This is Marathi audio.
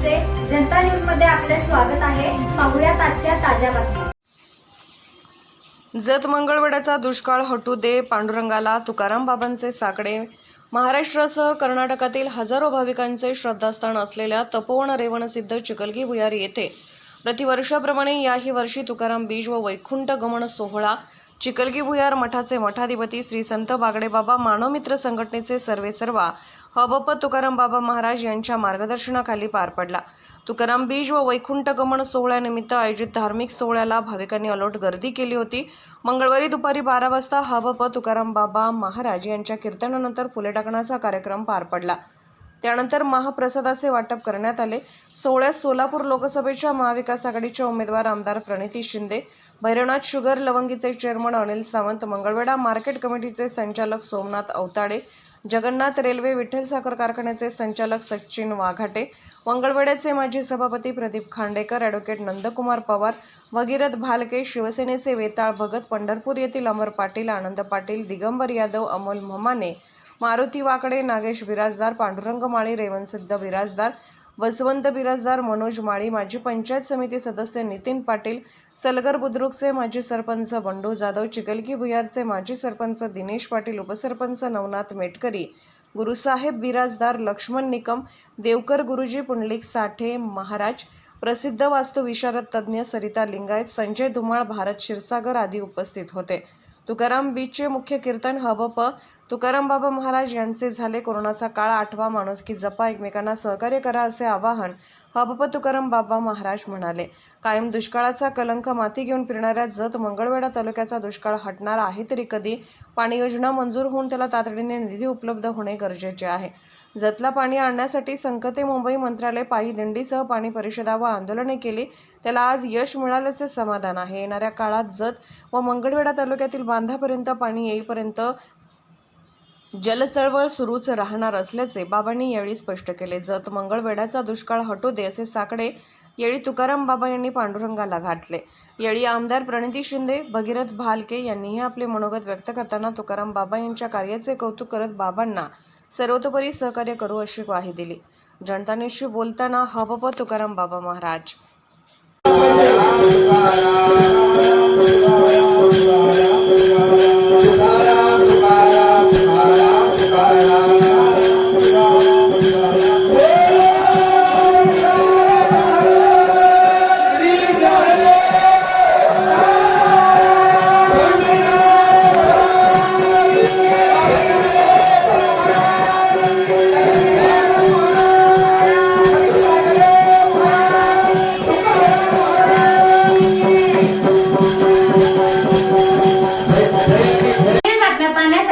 जनता न्यूजमध्ये आपले स्वागत आहे. पाहुयात आजच्या ताज्या बातम्या. जत मंगळवेड्याचा दुष्काळ हटू दे पांडुरंगाला तुकाराम बाबांचे साकडे. महाराष्ट्रासह कर्नाटकातील हजारो भाविकांचे श्रद्धास्थान असलेल्या तपोवन रेवणसिद्ध चिकलगी भुयारी येथे प्रतिवर्षाप्रमाणे याही वर्षी तुकाराम बीज व वैकुंठ गमन सोहळा. चिकलगी भुयार मठाचे मठाधिपती श्री संत बागडेबाबा मानवमित्र संघटनेचे सर्वेसर्वा हबप तुकाराम बाबा महाराज यांच्या मार्गदर्शनाखाली पार पडला. तुकाराम बीज व वैकुंठ गमन सोहळ्यानिमित्त आयोजित धार्मिक सोहळ्याला भाविकांनी अलोट गर्दी केली होती. मंगळवारी दुपारी बारा वाजता हबप तुकाराम बाबा महाराज यांच्या कीर्तनानंतर फुले टाकण्याचा कार्यक्रम पार पडला. त्यानंतर महाप्रसादाचे वाटप करण्यात आले. सोहळ्यात सोलापूर लोकसभेच्या महाविकास आघाडीच्या उमेदवार आमदार प्रणिती शिंदे भैरवनाथ शुगर लवंगीचे चेअरमन अनिल सावंत मंगळवेढा मार्केट कमिटीचे संचालक सोमनाथ अवताडे जगन्नाथ रेल्वे विठ्ठल साखर कारखान्याचे संचालक सचिन वाघाटे मंगळवेड्याचे माजी सभापती प्रदीप खांडेकर ॲडव्होकेट नंदकुमार पवार भगीरथ भालके शिवसेनेचे वेताळ भगत पंढरपूर येथील अमर पाटील आनंद पाटील दिगंबर यादव अमोल म्हमाने मारुती वाकडे नागेश बिराजदार पांडुरंग माळी रेवणसिद्ध बिराजदार वसवंत बिराजदार मनोज माळी माजी पंचायत समिती सदस्य नितीन पाटील सलगर बुद्रुकचे माजी सरपंच बंडू जाधव चिकलकी भुयारचे माजी सरपंच दिनेश पाटील उपसरपंच नवनाथ मेटकरी गुरुसाहेब बिराजदार लक्ष्मण निकम देवकर गुरुजी पुंडलिक साठे महाराज प्रसिद्ध वास्तुविशारद तज्ज्ञ सरिता लिंगायत संजय धुमाळ भारत क्षीरसागर आदी उपस्थित होते. तुकाराम बीचचे मुख्य कीर्तन हबप तुकाराम बाबा महाराज यांचे झाले कोरोनाचा काळ आठवा माणूस की जपा एकमेकांना सहकार्य करा असे आवाहन हबप तुकाराम बाबा महाराज म्हणाले. कायम दुष्काळाचा कलंक माती घेऊन फिरणाऱ्या जत मंगळवेढा तालुक्याचा दुष्काळ हटणार आहे तरी कधी? पाणी योजना मंजूर होऊन त्याला तातडीने निधी उपलब्ध होणे गरजेचे आहे. जतला पाणी आणण्यासाठी संकते मुंबई मंत्रालय पायी दिंडीसह पाणी परिषदा व आंदोलने केली. त्याला आज यश मिळाल्याचे समाधान आहे. येणाऱ्या काळात जत व मंगळवेढा तालुक्यातील बांधापर्यंत पाणी येईपर्यंत जलचळवळ सुरूच राहणार असल्याचे बाबांनी यावेळी स्पष्ट केले. जत मंगळवेढ्याचा दुष्काळ हटू दे असे साकडे येळी तुकाराम बाबा यांनी पांडुरंगाला घातले. येळी आमदार प्रणिती शिंदे भगीरथ भालके यांनीही आपले मनोगत व्यक्त करताना तुकाराम बाबा यांच्या कार्याचे कौतुक करत बाबांना सर्वतोपरी सहकार्य करू अशी ग्वाही दिली. जनतानेशी बोलताना हबप तुकाराम बाबा महाराज.